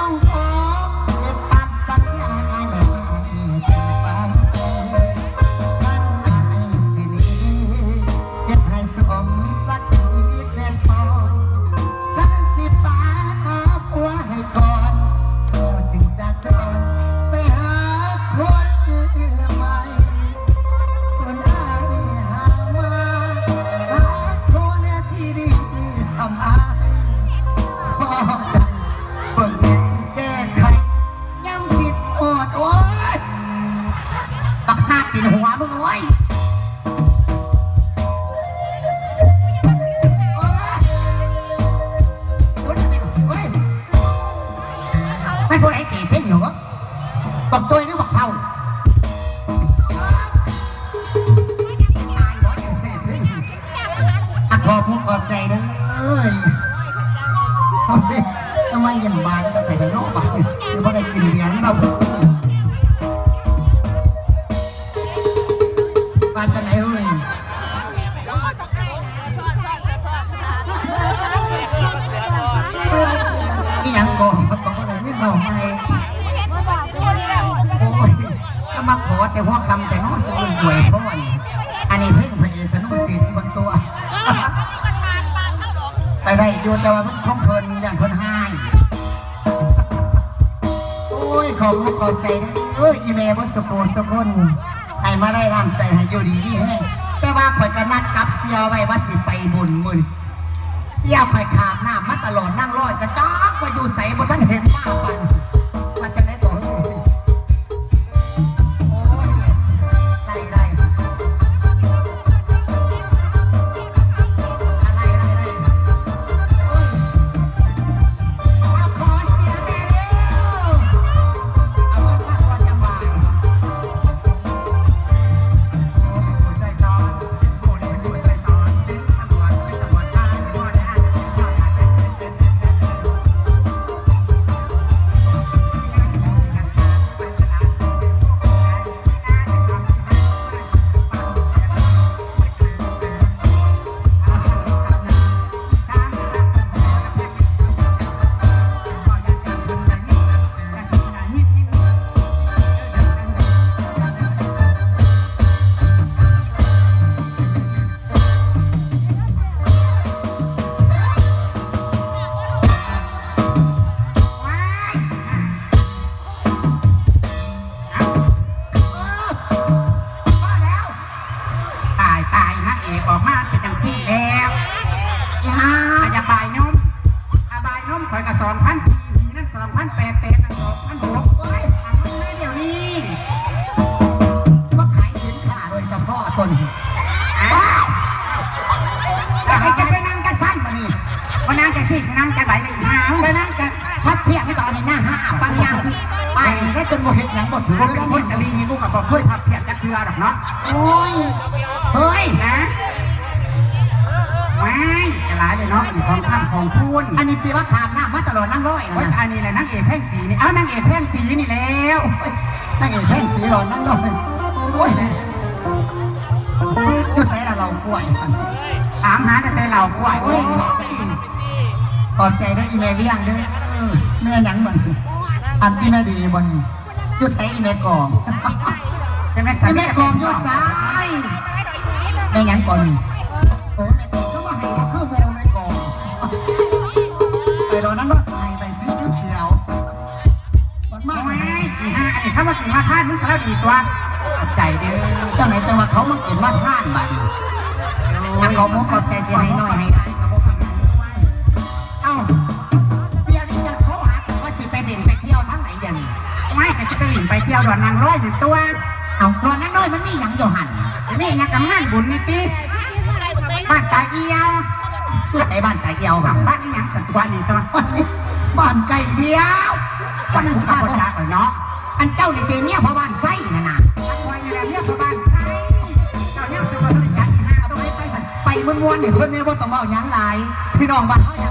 don't อบใจเด้อเอ้ยทำไมย็นบานจะไปทางนอกบ้านจะบ่ได้กินเลี้ยงเราบานจะไหนเอ้ยนี่ยังก่อก็บ่ได้ยินเราไหมโอ้ยถ้ามาขอแต่หัวคำแต่น้องสะอื่นหวยพรอันนี้เพ่งพระเอกสนุกสินบางตัว ไปได้อยู่แต่ว่ามันของเพลินอย่างเพลินให้โอ้ยขอบคุณขอบใจนะเอ้ยอีเมลบัสโกสกุลให้มาได้ร่างใจให้อยู่ดีนี่แห้งแต่ว่าข่อยก็นัดกับเซียวไว้ว่าสิไปบุญมือเซียวข่อยขาบหน้ามาตลอดนั่งร้อยกระจอกว่าอยู่ใส่บ่ท่านเห็นมาปันมันจะได้ต่ จะสี่สินั่งจะไหลเลยอีหาวนั่งกันพับเพียบไม่ต่อนี่หน้าห้าปังยังไปได้จนบ่เห็นหยังบ่ถือผมเลยเป็นคนกะลีกูกับบอกเคยพับเพียบจักเทือดอกเนาะโอ้ยเฮ้ยนะว้ายจะหลายเลยเนาะอยู่ของข้ามของพูนอันนี้ตีว่าขามหน้ามาตลอดนั่งร้อยนะอันนี้แหละนางเอกแพ่งสีนี่เอ้านางเอกแพ่งสีนี่แล้วนั่งเอกแท่งสีหลอนนั่งร้อยโอ้ยอยู่ใส่ละเรากล้วยถามหาแต่แต่เหล่ากล้วยโอ้โอ้ยย ขอบใจขอบใจเด้ออีเมลเลี้ยงเด้อแม่หยังมันอันที่แม่ดีบนอยู่ใส่อีเมลกองเป็นแม่อีเมลกองอยู่ใส่แม่หยังก่อนโอ้แม่กองเขามาให้ก็คือโมแม่กองไปรอนั่งรถไฟไปสีเขียวๆมันมากโอ้เลยยอีห้าอันนี้เข้ามากินมาทานมึงเขาดีตัวขอบใจเด้อเจ้าไหนจังหวะเขามาเก็บมาท่านบัดนี้ อันเขามุกขอบใจสิให้น้อยให้หลายเขาบอกเป็นหี่ยวดอนนางร้อยหนึ่งตัวเอารอนนั้นน้อยมันมีหยังอยู่หันนี่ยังกับงานบุญนี่ติบ้านตาเอียวกูใช้บ้านตาเอียวแบบบ้านนี่ยังสันตัวนี่ตัวบ้านไก่เดียวก็มันสาสาวจ้าเนาะอันเจ้านี่เตเมียเพราะบ้านไส้นะนะวันนี้เรียกบ้านใครเจ้าเนี่ยเป็นคนที่จัดอีห้าเอาไปไปสันไปม้วนๆเนี่ยเพื่อนเนี่ยว่าต้องเอาหยังหลายพี่น้องบ้านเขา